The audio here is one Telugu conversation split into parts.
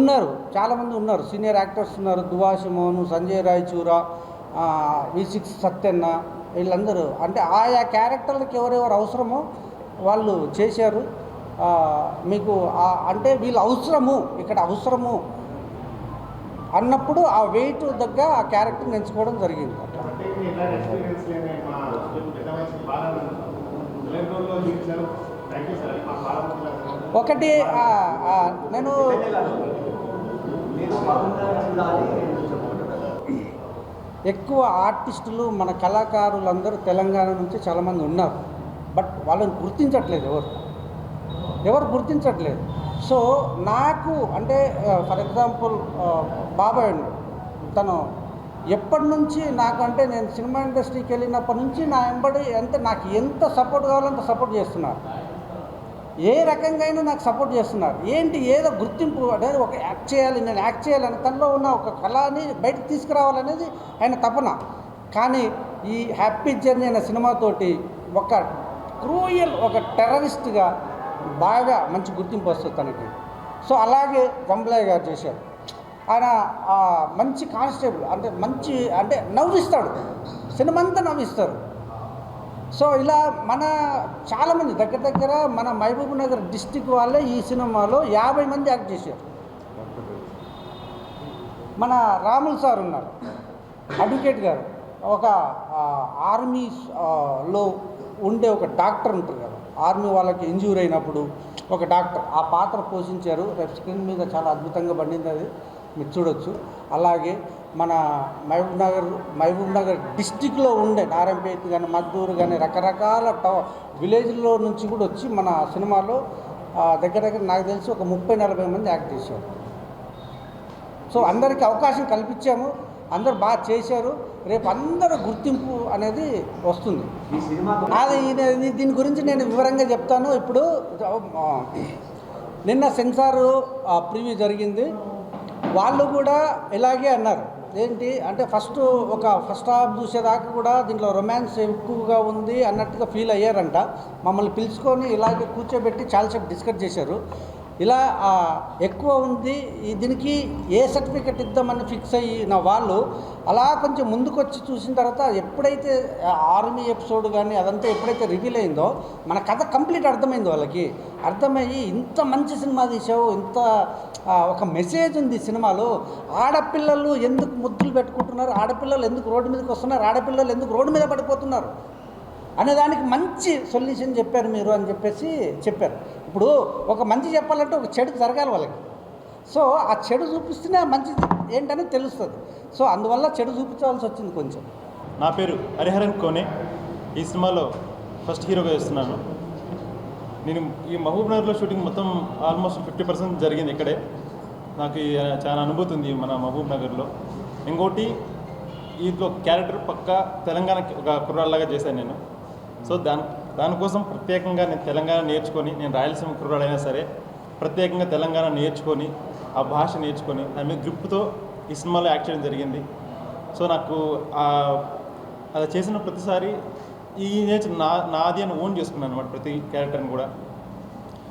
ఉన్నారు చాలామంది ఉన్నారు. సీనియర్ యాక్టర్స్ ఉన్నారు. దువాసి మోహన్ సంజయ్ రాయచూర వి సిక్స్ సత్యన్న వీళ్ళందరూ. అంటే ఆయా క్యారెక్టర్లకు ఎవరెవరు అవసరమో వాళ్ళు చేశారు. మీకు అంటే వీళ్ళు అవసరము ఇక్కడ అవసరము అన్నప్పుడు ఆ వెయిట్ దగ్గర ఆ క్యారెక్టర్ని ఎంచుకోవడం జరిగింది. అట్లా ఒకటి నేను ఎక్కువ ఆర్టిస్టులు మన కళాకారులందరూ తెలంగాణ నుంచి చాలామంది ఉన్నారు. బట్ వాళ్ళని గుర్తించట్లేదు ఎవరు. ఎవరు గుర్తించట్లేదు. సో నాకు అంటే ఫర్ ఎగ్జాంపుల్ బాబాయ్ తను ఎప్పటి నుంచి నాకు అంటే నేను సినిమా ఇండస్ట్రీకి వెళ్ళినప్పటి నుంచి నా వెంబడి అంటే నాకు ఎంత సపోర్ట్ కావాలంత సపోర్ట్ చేస్తున్నారు. ఏ రకంగా అయినా నాకు సపోర్ట్ చేస్తున్నారు. ఏంటి? ఏదో గుర్తింపు అనేది ఒక యాక్ట్ చేయాలి నేను యాక్ట్ చేయాలని తనలో ఉన్న ఒక కళని బయటకు తీసుకురావాలనేది ఆయన తపన. కానీ ఈ హ్యాపీ జర్నీ అనే సినిమాతోటి ఒక క్రూయల్ ఒక టెర్రరిస్ట్గా బాగా మంచి గుర్తింపు వస్తుంది తనకి. సో అలాగే జంబలయ్య గారు చేశారు. ఆయన మంచి కానిస్టేబుల్ అంటే మంచి అంటే నవ్విస్తాడు. సినిమా అంతా నవ్విస్తారు. సో ఇలా మన చాలామంది దగ్గర దగ్గర మన మహబూబ్ నగర్ డిస్టిక్ వాళ్ళే ఈ సినిమాలో యాభై మంది యాక్ట్ చేశారు. మన రాములు సార్ ఉన్నారు అడ్వకేట్ గారు. ఒక ఆర్మీలో లో ఉండే ఒక డాక్టర్ ఉంటారు కదా ఆర్మీ వాళ్ళకి ఇంజ్యూర్ అయినప్పుడు ఒక డాక్టర్ ఆ పాత్ర పోషించారు. రేపు స్క్రీన్ మీద చాలా అద్భుతంగా పండింది అది. మీరు చూడొచ్చు. అలాగే మన మహబూబ్ నగర్ మహబూబ్ నగర్ డిస్టిక్లో ఉండే నారాయణపేట కానీ మద్దూరు కానీ రకరకాల టౌ విలేజ్లో నుంచి కూడా వచ్చి మన సినిమాలో దగ్గర దగ్గర నాకు తెలిసి ఒక ముప్పై నలభై మంది యాక్ట్ చేశారు. సో అందరికీ అవకాశం కల్పించాము. అందరు బాగా చేశారు. రేపు అందరూ గుర్తింపు అనేది వస్తుంది. ఇది- దీని గురించి నేను వివరంగా చెప్తాను. ఇప్పుడు నిన్న సెన్సార్ ప్రివ్యూ జరిగింది. వాళ్ళు కూడా ఇలాగే అన్నారు. ఏంటి అంటే ఫస్ట్ ఒక ఫస్ట్ హాఫ్ చూసేదాకా కూడా దీంట్లో రొమాన్స్ ఎక్కువగా ఉంది అన్నట్టుగా ఫీల్ అయ్యారంట. మమ్మల్ని పిలుచుకొని ఇలాగే కూర్చోబెట్టి చాలాసేపు డిస్కస్ చేశారు. ఇలా ఎక్కువ ఉంది. ఈ దీనికి ఏ సర్టిఫికెట్ ఇద్దామని ఫిక్స్ అయిన వాళ్ళు అలా కొంచెం ముందుకొచ్చి చూసిన తర్వాత ఎప్పుడైతే ఆర్మీ ఎపిసోడ్ కానీ అదంతా ఎప్పుడైతే రివీల్ అయిందో మన కథ కంప్లీట్ అర్థమైంది వాళ్ళకి. అర్థమయ్యి ఇంత మంచి సినిమా తీసావు ఇంత ఒక మెసేజ్ ఉంది సినిమాలో. ఆడపిల్లలు ఎందుకు ముద్దులు పెట్టుకుంటున్నారు? ఆడపిల్లలు ఎందుకు రోడ్డు మీదకి వస్తున్నారు? ఆడపిల్లలు ఎందుకు రోడ్డు మీద పడిపోతున్నారు? అనే దానికి మంచి సొల్యూషన్ చెప్పారు మీరు అని చెప్పేసి చెప్పారు. ఇప్పుడు ఒక మంచి చెప్పాలంటే ఒక చెడు జరగాలి వాళ్ళకి. సో ఆ చెడు చూపిస్తేనే మంచి మంచిది ఏంటని తెలుస్తుంది. సో అందువల్ల చెడు చూపించవలసి వచ్చింది కొంచెం. నా పేరు హరిహరన్ కోనే. ఈ సినిమాలో ఫస్ట్ హీరోగా చేస్తున్నాను. నేను ఈ మహబూబ్నగర్లో షూటింగ్ మొత్తం ఆల్మోస్ట్ ఫిఫ్టీ పర్సెంట్ జరిగింది ఇక్కడే. నాకు చాలా అనుభూతి ఉంది మన మహబూబ్నగర్లో. ఇంకోటి దీంట్లో క్యారెక్టర్ పక్క తెలంగాణకి ఒక కుర్రాళ్ళలాగా చేశాను నేను. సో దాని దానికోసం ప్రత్యేకంగా నేను తెలంగాణ నేర్చుకొని నేను రాయలసీమ కుర్రాడైనా సరే ప్రత్యేకంగా తెలంగాణ నేర్చుకొని ఆ భాష నేర్చుకొని ఆమె గ్రిప్తో ఈ సినిమాలో యాక్ట్ చేయడం జరిగింది. సో నాకు అలా చేసిన ప్రతిసారి ఈ నేచర్ నా నాది అని ఓన్ చేసుకున్నాను అనమాట ప్రతి క్యారెక్టర్ని కూడా.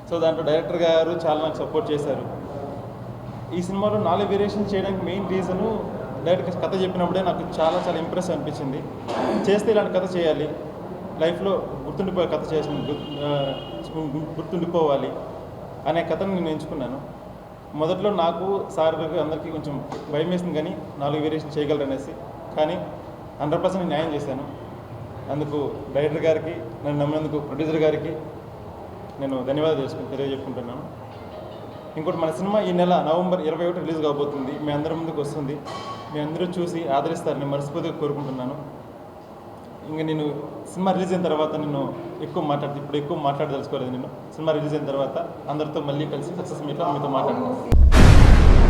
సో దాంట్లో డైరెక్టర్ గారు చాలా నాకు సపోర్ట్ చేశారు. ఈ సినిమాలో నాలుగు వేరియేషన్ చేయడానికి మెయిన్ రీజను డైరెక్ట్ కథ చెప్పినప్పుడే నాకు చాలా చాలా ఇంప్రెస్ అనిపించింది. చేస్తే ఇలాంటి కథ చేయాలి. లైఫ్లో గుర్తుండిపోయే కథ చేసిన గుర్తుండిపోవాలి అనే కథను నేను ఎంచుకున్నాను. మొదట్లో నాకు సార్ అందరికీ కొంచెం భయం వేసింది కానీ నాలుగు వేరియేషన్ చేయగలరనేసి కానీ హండ్రెడ్ పర్సెంట్ న్యాయం చేశాను. అందుకు డైరెక్టర్ గారికి నన్ను నమ్మినందుకు ప్రొడ్యూసర్ గారికి నేను ధన్యవాదాలు చేసుకుని తెలియజెప్పుకుంటున్నాను ఇంకోటి మన సినిమా ఈ నెల నవంబర్ ఇరవై ఒకటి రిలీజ్ కాబోతుంది. మీ అందరి ముందుకు వస్తుంది. మీ అందరూ చూసి ఆదరిస్తారని మనస్ఫూర్తిగా కోరుకుంటున్నాను. ఇంకా నేను సినిమా రిలీజ్ అయిన తర్వాత నేను ఎక్కువ మాట్లాడుతూ ఇప్పుడు ఎక్కువ మాట్లాడదలుచుకోలేదు నేను. సినిమా రిలీజ్ అయిన తర్వాత అందరితో మళ్ళీ కలిసి సక్సెస్ మీట్లో మీతో మాట్లాడుతున్నాను